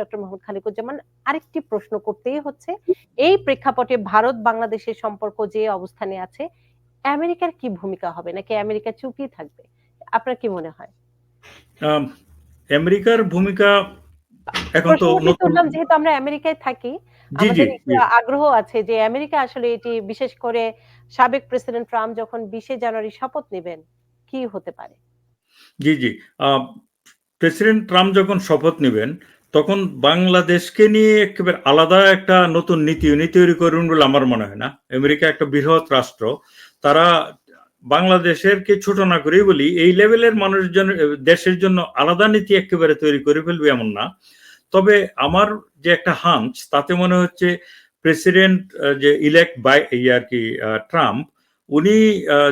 Doctor Mohammad Khaliquzzaman আরেকটি প্রশ্ন করতেই হচ্ছে এই প্রেক্ষাপটে ভারত বাংলাদেশের সম্পর্ক যে অবস্থানে আছে আমেরিকার কি ভূমিকা হবে? নাকি আমেরিকা চুপই থাকবে? আপনার কি মনে হয়? আমেরিকার ভূমিকা এখন তো নতুন যেহেতু আমরা আমেরিকায় থাকি আমাদের আগ্রহ আছে যে আমেরিকা আসলে এটি বিশেষ করে সাবেক প্রেসিডেন্ট ট্রাম্প যখন বিশে জানুয়ারি শপথ নেবেন কি হতে পারে? জি জি। প্রেসিডেন্ট ট্রাম্প যখন শপথ নেবেন তখন বাংলাদেশকে নিয়ে একেবারে আলাদা একটা নতুন নীতি তৈরি করবেন বলে আমার মনে হয় না। আমেরিকা একটা বৃহৎ রাষ্ট্র, তারা বাংলাদেশের কে ছোট না করেই বলি, এই লেভেলের মানুষের জন্য দেশের জন্য আলাদা নীতি একেবারে তৈরি করে ফেলবে এমন না। তবে আমার যে একটা হাঞ্চ তাতে মনে হচ্ছে প্রেসিডেন্ট যে ইলেক্ট বাই এই আর কি ট্রাম্প, উনি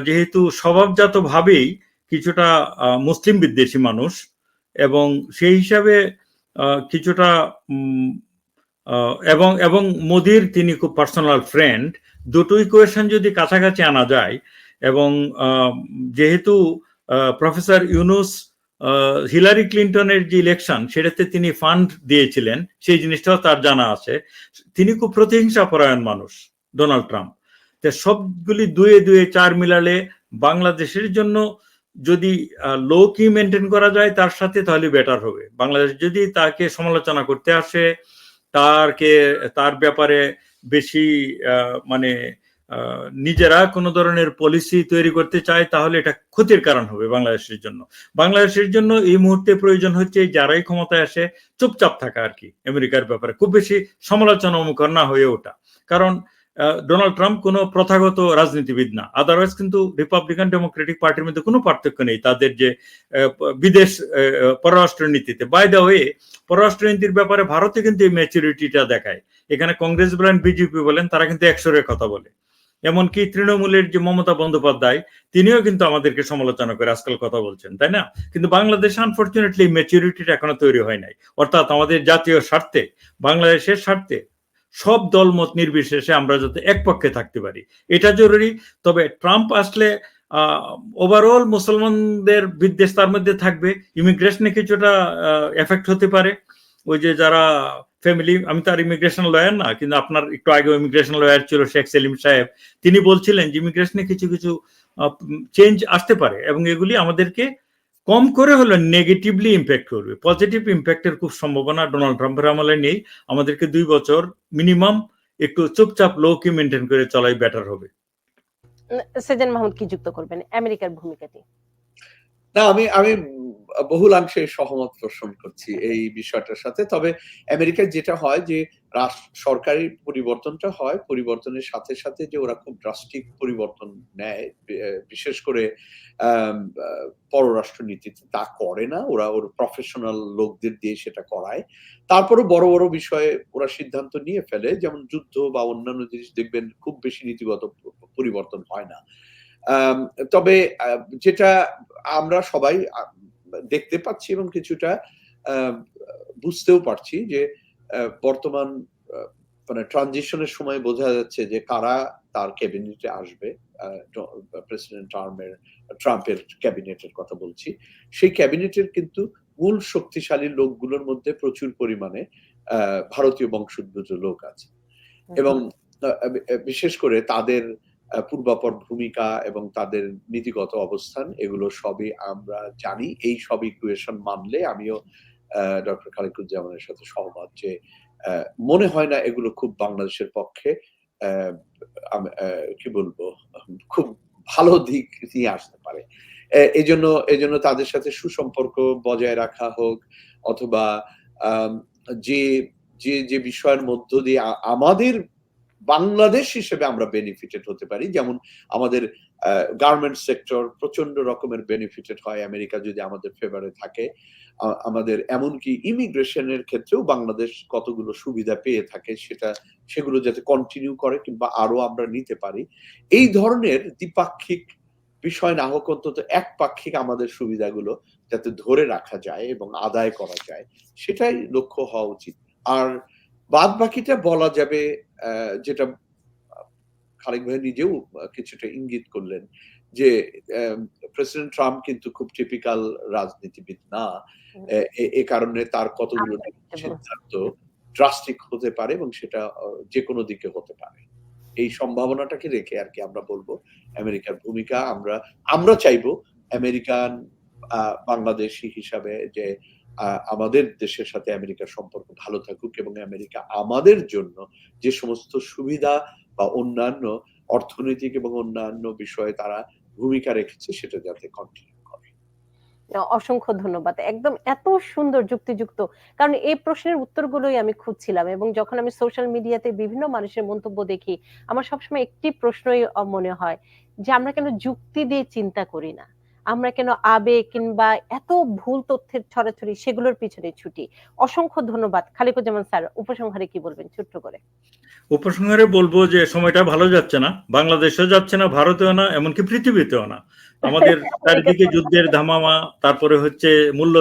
যেহেতু স্বভাবজাতভাবেই কিছুটা মুসলিম বিদ্বেষী মানুষ এবং সেই হিসাবে কিছুটা এবং এবং মোদির তিনি খুব পার্সোনাল ফ্রেন্ড দুটো ইকুয়েশন যদি কাছাকাছি আনা যায়, এবং যেহেতু প্রফেসর ইউনুস হিলারি ক্লিন্টনের যে ইলেকশন সেটাতে তিনি ফান্ড দিয়েছিলেন, সেই জিনিসটাও তার জানা আছে। তিনি খুব প্রতিহিংসা পরায়ণ মানুষ, ডোনাল্ড ট্রাম্প। সবগুলি দুয়ে দুয়ে চার মিলালে বাংলাদেশের জন্য যদি লো কি মেনটেন করা যায়, তার সাথে তাহলে বেটার হবে। বাংলাদেশ যদি তাকে সমালোচনা করতে আসে, তারকে, তার ব্যাপারে বেশি মানে নিজেরা কোনো ধরনের পলিসি তৈরি করতে চায়, তাহলে এটা ক্ষতির কারণ হবে বাংলাদেশের জন্য। বাংলাদেশের জন্য এই মুহূর্তে প্রয়োজন হচ্ছে যারাই ক্ষমতায় আসে, চুপচাপ থাকা আর কি, আমেরিকার ব্যাপারে। খুব বেশি সমালোচনা মুখর না হয়ে ওঠা। কারণ ডোনাল্ড ট্রাম্প কোনো প্রথাগত রাজনীতিবিদ না। আদারওয়াইজ কিন্তু রিপাবলিকান ডেমোক্রেটিক পার্টির মধ্যে কোনো পার্থক্য নেই। তাদের যে বিদেশ আহ, পররাষ্ট্র নীতিতে। বাই দা ওয়ে পররাষ্ট্র নীতির ব্যাপারে ভারতে কিন্তু এই ম্যাচুরিটিটা দেখায়। এখানে কংগ্রেস বলেন বিজেপি বলেন তারা কিন্তু একশোরের কথা বলে। এমনকি তৃণমূলের যে মমতা বন্দ্যোপাধ্যায় তিনিও কিন্তু আমাদেরকে সমালোচনা করে আজকাল কথা বলছেন তাই না? কিন্তু বাংলাদেশ আনফর্চুনেটলি ম্যাচুরিটিটা এখনও তৈরি হয় নাই। অর্থাৎ আমাদের জাতীয় স্বার্থে বাংলাদেশের স্বার্থে সব দলমত নির্বিশেষে আমরা যাতে এক পক্ষে থাকতে পারি। এটা জরুরি, তবে ট্রাম্প আসলে ওভারঅল মুসলমানদের বিদ্বেষ তার মধ্যে থাকবে। ইমিগ্রেশনে কিছুটা এফেক্ট হতে পারে। ওই যে যারা ফ্যামিলি আমি তার ইমিগ্রেশন লয়ার না, কিন্তু আপনার একটু আগে ইমিগ্রেশন লয়ার ছিল শেখ সেলিম সাহেব, তিনি বলছিলেন যে ইমিগ্রেশনে কিছু কিছু চেঞ্জ আসতে পারে এবং এগুলি আমাদেরকে কম করে হলো নেগেটিভলি ইম্প্যাক্ট করবে। পজিটিভ ইম্প্যাক্টের খুব সম্ভাবনা ডোনাল্ড ট্রাম্পের আমলে নেই। আমাদেরকে দুই বছর মিনিমাম একটু চুপচাপ লো কি মেনটেন করে চলাই বেটার হবে। সেজন মাহমুদ কি যুক্ত করবেন? আমেরিকার ভূমিকাটি। না আমি আমি বহুলাংশে সহমত পোষণ করছি এই বিষয়টার সাথে। তবে আমেরিকায় যেটা হয় যে সরকারি পরিবর্তনটা হয়, পরিবর্তনের সাথে সাথে যে ওরা খুব ড্রাস্টিক পরিবর্তন নেয় বিশেষ করে পররাষ্ট্র নীতিতে তা করে না, ওরা ওর প্রফেশনাল লোকদের দিয়ে সেটা করায়। তারপরে বড় বড় বিষয়ে ওরা সিদ্ধান্ত নিয়ে ফেলে, যেমন যুদ্ধ বা অন্যান্য জিনিস দেখবেন খুব বেশি নীতিগত পরিবর্তন হয় না। তবে যেটা আমরা সবাই দেখতে পাচ্ছি এবং কিছুটা বুঝতেও পারছি যে বর্তমান মানে ট্রানজিশনের সময় বোঝা যাচ্ছে যে কারা তার ক্যাবিনেটে আসবে প্রেসিডেন্ট ট্রাম্পের ট্রাম্পের ক্যাবিনেটের কথা বলছি। সেই ক্যাবিনেটের কিন্তু মূল শক্তিশালী লোকগুলোর মধ্যে প্রচুর পরিমাণে ভারতীয় বংশোদ্ভূত লোক আছে। এবং বিশেষ করে তাদের পূর্বাপর ভূমিকা এবং তাদের নীতিগত অবস্থান, এগুলো সবই আমরা জানি। এই সব ইকুয়েশন মানলে আমিও ডক্টর খালিকুজ্জামানের সাথে সহমত যে মনে হয় না এগুলো খুব বাংলাদেশের পক্ষে কি বলব, খুব ভালো দিক নিয়ে আসতে পারে। এই জন্য এই জন্য তাদের সাথে সুসম্পর্ক বজায় রাখা হোক অথবা যে যে যে বিষয়ের মধ্য দিয়ে আমাদের বাংলাদেশ হিসেবে আমরা বেনিফিটেড হতে পারি। যেমন আমাদের গার্মেন্ট সেক্টর প্রচণ্ড রকমের বেনিফিটেড হয়। আমেরিকা যদি আমাদের ফেভারে থাকে আমাদের এমনকি ইমিগ্রেশনের ক্ষেত্রেও বাংলাদেশ কতগুলো সুবিধা পেয়ে থাকে সেটা, সেগুলো যাতে কন্টিনিউ করে কিংবা আরও আমরা নিতে পারি। এই ধরনের দ্বিপাক্ষিক বিষয় না হোক, অন্তত একপাক্ষিক আমাদের সুবিধাগুলো যাতে ধরে রাখা যায় এবং আদায় করা যায়, সেটাই লক্ষ্য হওয়া উচিত। আর বাদ বাকিটা বলা যাবে যেটা খালেক ভাই নিজেও কিছুটা ইঙ্গিত করলেন যে প্রেসিডেন্ট ট্রাম্প কিন্তু খুব টিপিক্যাল রাজনীতিবিদ না। এ- কারণে তার কতগুলো সিদ্ধান্ত ড্রাস্টিক হতে পারে এবং সেটা যে কোনো দিকে হতে পারে। এই সম্ভাবনাটাকে রেখে আর কি আমরা বলব আমেরিকার ভূমিকা আমরা আমরা চাইব আমেরিকান বাংলাদেশি হিসাবে যে আমাদের দেশের সাথে আমেরিকার সম্পর্ক ভালো থাকুক এবং আমেরিকা আমাদের জন্য যে সমস্ত সুবিধা বা অন্যান্য অর্থনৈতিক এবং অন্যান্য বিষয়ে তারা ভূমিকা রেখেছে সেটা যাতে কন্টিনিউ অসংখ্য ধন্যবাদ। একদম এত সুন্দর যুক্তিযুক্ত। কারণ এই প্রশ্নের উত্তরগুলোই আমি খুঁজছিলাম এবং যখন আমি সোশ্যাল মিডিয়াতে বিভিন্ন মানুষের মন্তব্য দেখি, আমার সবসময় একটি প্রশ্নই মনে হয় যে আমরা কেন যুক্তি দিয়ে চিন্তা করি না? আমরা কেন আবেগ কিংবা এত ভুল তথ্যের ছড়াছড়ি সেগুলোর পিছনে ছুটি। অসংখ্য ধন্যবাদ। খালিকুজ্জামান স্যার, উপসংহারে কি বলবেন ছোট্ট করে? উপসংহারে বলব যে সময়টা ভালো যাচ্ছে না। বাংলাদেশেও যাচ্ছে না, ভারতেও না, এমনকি পৃথিবীতেও না। আমাদের চারিদিকে যুদ্ধের ধামামা, তারপরে হচ্ছে মূল্য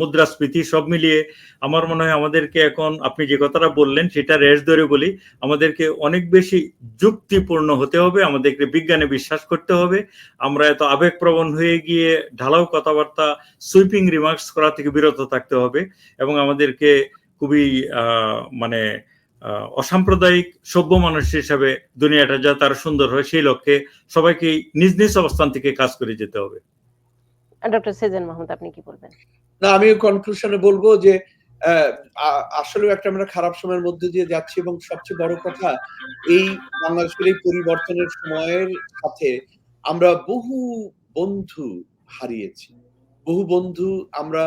মুদ্রাস্ফীতি, সব মিলিয়ে আমার মনে হয় আমাদেরকে এখন, আপনি যে কথাটা বললেন, সেটা রেশ ধরে বলি, আমাদেরকে অনেক বেশি যুক্তিপূর্ণ হতে হবে, আমাদেরকে বিজ্ঞানে বিশ্বাস করতে হবে। আমরা এত আবেগপ্রবণ হয়ে গিয়ে ঢালাও কথাবার্তা সুইপিং রিমার্কস করা থেকে বিরত থাকতে হবে এবং আমাদেরকে খুবই মানে অসাম্প্রদায়িক সভ্য মানুষ হিসাবে দুনিয়াটা যা তার সুন্দর হয় সেই লক্ষ্যে সবাইকে নিজ নিজ অবস্থান থেকে কাজ করে যেতে হবে। ডক্টর সেজান মাহমুদ আপনি কি বলবেন? না আমি কনক্লুশনে বলব যে আহ, আ- একটা আমরা খারাপ সময়ের মধ্যে দিয়ে যাচ্ছি এবং সবচেয়ে বড় কথা এই বাংলাদেশের এই পরিবর্তনের সময়ের সাথে আমরা বহু বন্ধু হারিয়েছি। বহু বন্ধু আমরা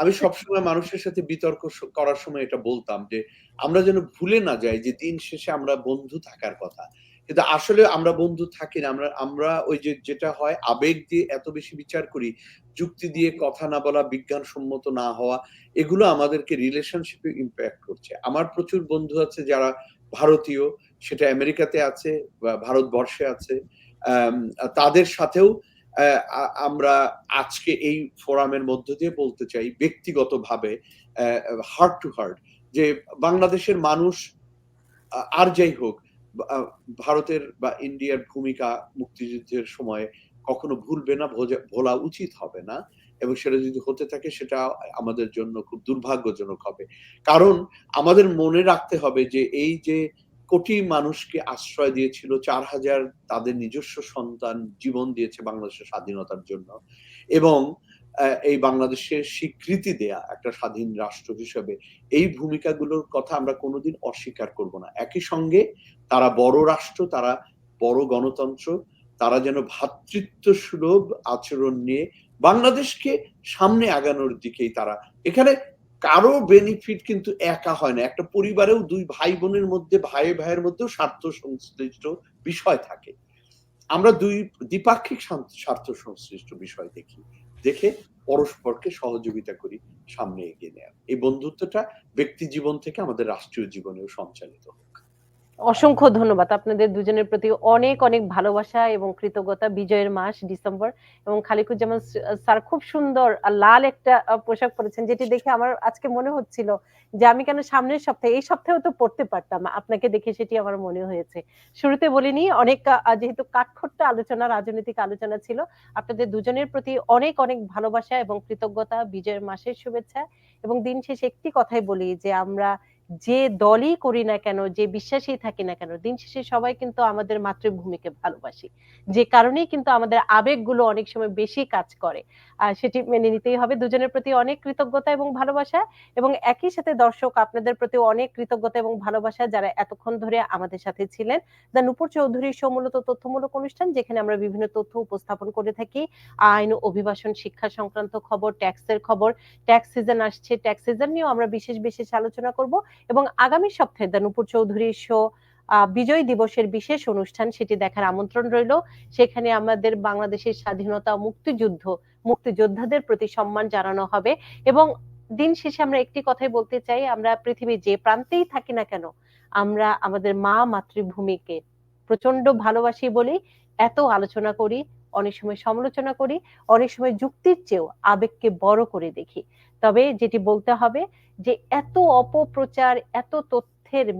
আমি সবসময় মানুষের সাথে বিতর্ক করার সময় এটা বলতাম যে, আমরা যেন ভুলে না যাই যে দিন শেষে আমরা বন্ধু থাকার কথা। কিন্তু আসলে আমরা বন্ধু থাকি না, আমরা আমরা ওই যে যেটা হয়, আবেগ দিয়ে এত বেশি বিচার করি, যুক্তি দিয়ে কথা না বলা, বিজ্ঞানসম্মত না হওয়া, এগুলো আমাদেরকে রিলেশনশিপে ইম্প্যাক্ট করছে। আমার প্রচুর বন্ধু আছে যারা ভারতীয়, সেটা আমেরিকাতে আছে বা ভারতবর্ষে আছে। তাদের সাথেও আমরা আজকে এই ফোরামের মধ্য দিয়ে বলতে চাই ব্যক্তিগতভাবে হার্ট টু হার্ট যে বাংলাদেশের মানুষ আর যাই হোক ভারতের বা ইন্ডিয়ার ভূমিকা মুক্তিযুদ্ধের সময় কখনো ভুলবে না ভোলা উচিত হবে না, এবং সেটা যদি হতে থাকে, সেটা আমাদের জন্য খুব দুর্ভাগ্যজনক হবে। কারণ আমাদের মনে রাখতে হবে যে এই যে কোটি মানুষকে আশ্রয় দিয়েছিল, চার হাজার তাদের নিজস্ব সন্তান জীবন দিয়েছে বাংলাদেশের স্বাধীনতার জন্য এবং এই বাংলাদেশের স্বীকৃতি দেয়া একটা স্বাধীন রাষ্ট্র হিসেবে। এই ভূমিকাগুলোর কথা আমরা কোনোদিন অস্বীকার করব না। একই সঙ্গে তারা বড় রাষ্ট্র, তারা বড় গণতন্ত্র, তারা যেন ভ্রাতৃত্ব সুলভ আচরণ নিয়ে বাংলাদেশকে সামনে আগানোর দিকেই তারা। এখানে কারও বেনিফিট কিন্তু একা হয় না। একটা পরিবারেও দুই ভাই বোনের মধ্যে ভাই ভাইয়ের মধ্যেও স্বার্থ সংশ্লিষ্ট বিষয় থাকে। আমরা দুই দ্বিপাক্ষিক স্বার্থ সংশ্লিষ্ট বিষয় দেখি। দেখে পরস্পরকে সহযোগিতা করি, সামনে এগিয়ে নেওয়া এই বন্ধুত্বটা ব্যক্তি জীবন থেকে আমাদের রাষ্ট্রীয় জীবনেও সঞ্চালিত হোক। অসংখ্য ধন্যবাদ। আপনাদের দুজনের প্রতি অনেক অনেক ভালোবাসা এবং কৃতজ্ঞতা। বিজয়ের মাস, ডিসেম্বর এবং খালিকুজ্জামান স্যার খুব সুন্দর লাল একটা পোশাক পরেছেন, যেটি দেখে আমার আজকে মনে হচ্ছিল যে আমি কেন সামনের সপ্তাহে, এই সপ্তাহেও তো পড়তে পারতাম, আপনাকে দেখে সেটি আমার মনে হয়েছে। শুরুতে বলিনি, অনেক যেহেতু কাঠখোট্টা আলোচনা, রাজনৈতিক আলোচনা ছিল, আপনাদের দুজনের প্রতি অনেক অনেক ভালোবাসা এবং কৃতজ্ঞতা। বিজয়ের মাসের শুভেচ্ছা এবং দিন শেষে একটি কথাই বলি যে আমরা যে দলই করি না কেন, যে বিশ্বাসী থাকি না কেন, দিন শেষে সবাই কিন্তু আমাদের মাতৃভূমিকে ভালোবাসি। যে কারণেই কিন্তু আমাদের আবেগগুলো অনেক সময় বেশি কাজ করে। আর সেটি মেনে নিতেই হবে। দুজনের প্রতি অনেক কৃতজ্ঞতা এবং ভালোবাসা এবং একই সাথে দর্শক আপনাদের প্রতি অনেক কৃতজ্ঞতা এবং ভালোবাসা যারা এতক্ষণ ধরে আমাদের সাথে ছিলেন। দা নুপুর চৌধুরী শো মূলত তথ্যমূলক অনুষ্ঠান যেখানে আমরা বিভিন্ন তথ্য উপস্থাপন করে থাকি। আইন, অভিবাসন, শিক্ষা সংক্রান্ত খবর, ট্যাক্সের খবর, ট্যাক্স সিজন আসছে। ট্যাক্স সিজন নিয়েও আমরা বিশেষ বিশেষ আলোচনা করব। এবং আগামী সপ্তাহে দানুপুর চৌধুরীর শো বিজয় দিবসের বিশেষ অনুষ্ঠান সেটি দেখার আমন্ত্রণ রইল। সেখানে আমাদের বাংলাদেশের স্বাধীনতা মুক্তিযুদ্ধ, মুক্তিযোদ্ধাদের প্রতি সম্মান জানানো হবে। এবং দিন শেষে আমরা একটি কথাই বলতে চাই, আমরা পৃথিবীর যে প্রান্তেই থাকি না কেন, আমরা আমাদের মা মাতৃভূমিকে প্রচণ্ড ভালোবাসি বলেই এত আলোচনা করি। অনেক সময় সমালোচনা করি, অনেক সময় যুক্তির চেয়েও আবেগকে বড় করে দেখি। তবে যেটি বলতে হবে যে, এত অপপ্রচার, এত তথ্যের